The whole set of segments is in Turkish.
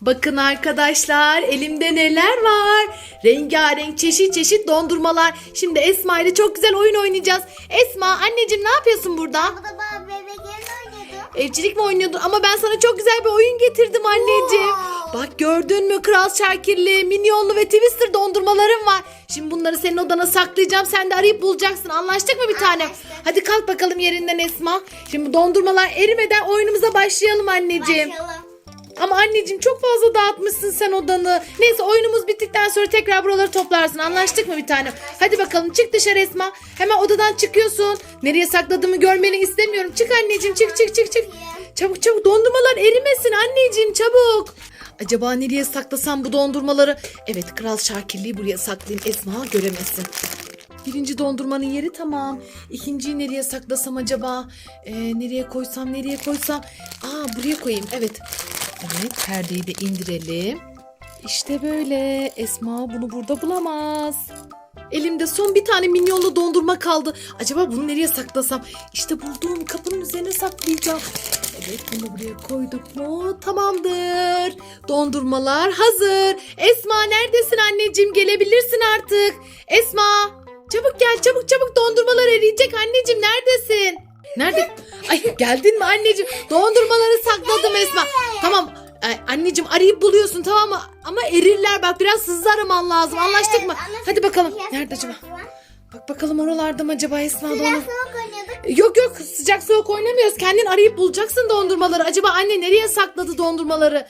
Bakın arkadaşlar elimde neler var. Rengarenk çeşit çeşit dondurmalar. Şimdi Esma ile çok güzel oyun oynayacağız. Esma anneciğim ne yapıyorsun burada? Bu da bana oynuyordu. Evcilik mi oynuyordun? Ama ben sana çok güzel bir oyun getirdim anneciğim. Wow. Bak gördün mü Kral Şakirli, Minyonlu ve Twister dondurmalarım var. Şimdi bunları senin odana saklayacağım. Sen de arayıp bulacaksın. Anlaştık mı bir tane? Anlaştık. Hadi kalk bakalım yerinden Esma. Şimdi dondurmalar erimeden oyunumuza başlayalım anneciğim. Başlayalım. Ama anneciğim çok fazla dağıtmışsın sen odanı. Neyse oyunumuz bittikten sonra tekrar buraları toplarsın. Anlaştık mı bir tane? Hadi bakalım çık dışarı Esma. Hemen odadan çıkıyorsun. Nereye sakladığımı görmeni istemiyorum. Çık anneciğim çık çık çık çık. Çabuk çabuk dondurmalar erimesin anneciğim çabuk. Acaba nereye saklasam bu dondurmaları? Evet Kral Şakirli'yi buraya saklayayım Esma göremesin. Birinci dondurmanın yeri tamam. İkinciyi nereye saklasam acaba? Ee, nereye koysam nereye koysam? Aa buraya koyayım evet. Evet perdeyi de indirelim. İşte böyle. Esma bunu burada bulamaz. Elimde son bir tane minyonlu dondurma kaldı. Acaba bunu nereye saklasam? İşte buldum. Kapının üzerine saklayacağım. Evet bunu buraya koyduk mu? Tamamdır. Dondurmalar hazır. Esma neredesin anneciğim? Gelebilirsin artık. Esma çabuk gel çabuk çabuk dondurmalar eriyecek anneciğim neredesin? Nerede? Ay geldin mi anneciğim? Dondurmaları sakladım Esma. Tamam Ay, anneciğim arayıp buluyorsun tamam mı? Ama erirler bak biraz hızlı araman lazım anlaştık mı? Hadi bakalım. Nerede acaba? Bak bakalım oralarda mı acaba Esma donu? soğuk oynuyorduk. Yok yok sıcak soğuk oynamıyoruz. Kendin arayıp bulacaksın dondurmaları. Acaba anne nereye sakladı dondurmaları?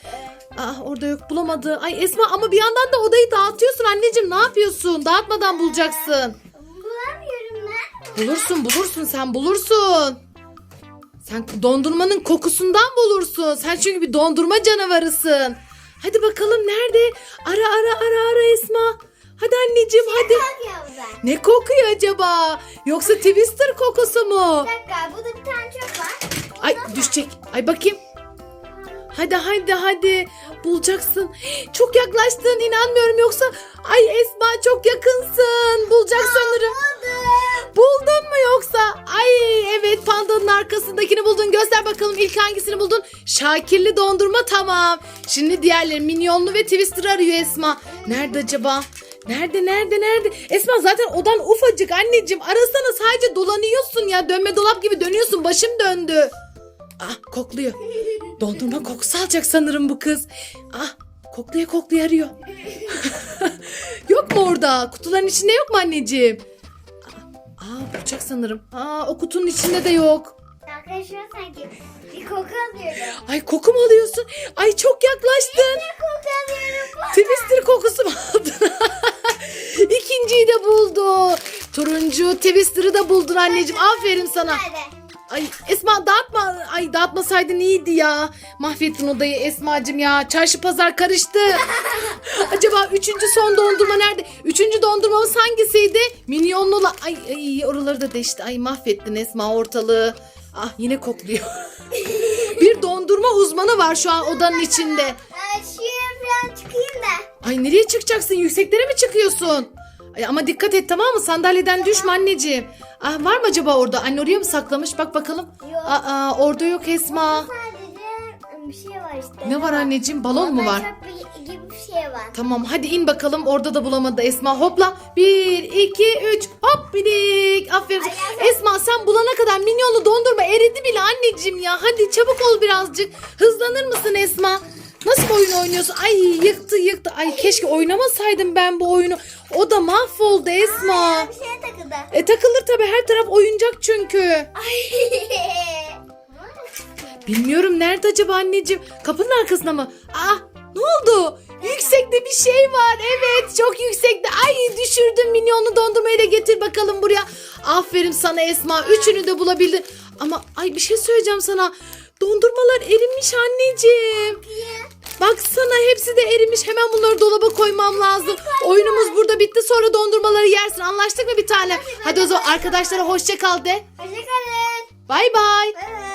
Ah orada yok bulamadı. Ay Esma ama bir yandan da odayı dağıtıyorsun anneciğim. Ne yapıyorsun? Dağıtmadan bulacaksın. Bulursun bulursun sen bulursun. Sen dondurmanın kokusundan bulursun. Sen çünkü bir dondurma canavarısın. Hadi bakalım nerede? Ara ara ara ara Esma. Hadi anneciğim hadi. Bakıyorum ben. Ne kokuyor acaba? Yoksa Twister kokusu mu? Bir dakika burada bir tane çöp var. Ay düşecek. Ay bakayım. Hadi hadi hadi. Bulacaksın. Çok yaklaştın inanmıyorum yoksa. Ay Esma çok yakınsın. Bulacak arkasındakini buldun. Göster bakalım ilk hangisini buldun? Şakirli dondurma tamam. Şimdi diğerleri minyonlu ve twister arıyor Esma. Nerede acaba? Nerede nerede nerede? Esma zaten odan ufacık anneciğim. Arasana sadece dolanıyorsun ya. Dönme dolap gibi dönüyorsun. Başım döndü. Ah kokluyor. Dondurma kokusu alacak sanırım bu kız. Ah kokluya kokluya arıyor. yok mu orada? Kutuların içinde yok mu anneciğim? Aa bulacak sanırım. Aa o kutunun içinde de yok. Arkadaşlar sanki bir koku alıyorum. Ay koku mu alıyorsun? Ay çok yaklaştın. Bir koku alıyorum. Twister kokusu mu aldın? İkinciyi de buldu. Turuncu Twister'ı da buldun anneciğim. Aferin sana. Nerede? Ay Esma dağıtma. Ay dağıtmasaydın iyiydi ya. Mahvettin odayı Esma'cığım ya. Çarşı pazar karıştı. Acaba üçüncü son dondurma nerede? Üçüncü dondurmamız hangisiydi? Minyonlu olan. Ay, ay oraları da deşti. Ay mahvettin Esma ortalığı. Ah yine kokluyor. Bir dondurma uzmanı var şu an odanın içinde. Şuraya falan çıkayım da. Ay nereye çıkacaksın? Yükseklere mi çıkıyorsun? Ay ama dikkat et tamam mı? Sandalyeden düşme anneciğim. Ah var mı acaba orada? Anne oraya mı saklamış? Bak bakalım. Yok. Aa orada yok Esma. Sadece bir şey var işte. Ne var anneciğim? Balon mu var? Bir şey var. Tamam hadi in bakalım. Orada da bulamadı Esma. Hopla. Bir, iki, üç. Hop bidik. Aferin. Ay, Esma sen bulana kadar minyonlu dondurma eridi bile anneciğim ya. Hadi çabuk ol birazcık. Hızlanır mısın Esma? Nasıl oyun oynuyorsun? Ay yıktı yıktı. Ay keşke oynamasaydım ben bu oyunu. O da mahvoldu Esma. Aa, bir şeye takıldı. E takılır tabii her taraf oyuncak çünkü. Ay. Bilmiyorum nerede acaba anneciğim? Kapının arkasında mı? Aa? Yüksekte bir şey var. Evet çok yüksekte. Ay düşürdüm minyonlu dondurmayı da getir bakalım buraya. Aferin sana Esma. Üçünü de bulabildin. Ama ay bir şey söyleyeceğim sana. Dondurmalar erimiş anneciğim. Baksana hepsi de erimiş. Hemen bunları dolaba koymam lazım. Oyunumuz burada bitti. Sonra dondurmaları yersin. Anlaştık mı bir tane? Hadi o zaman arkadaşlara hoşça kal de. Hoşçakalın. Bay bay. Bay bay.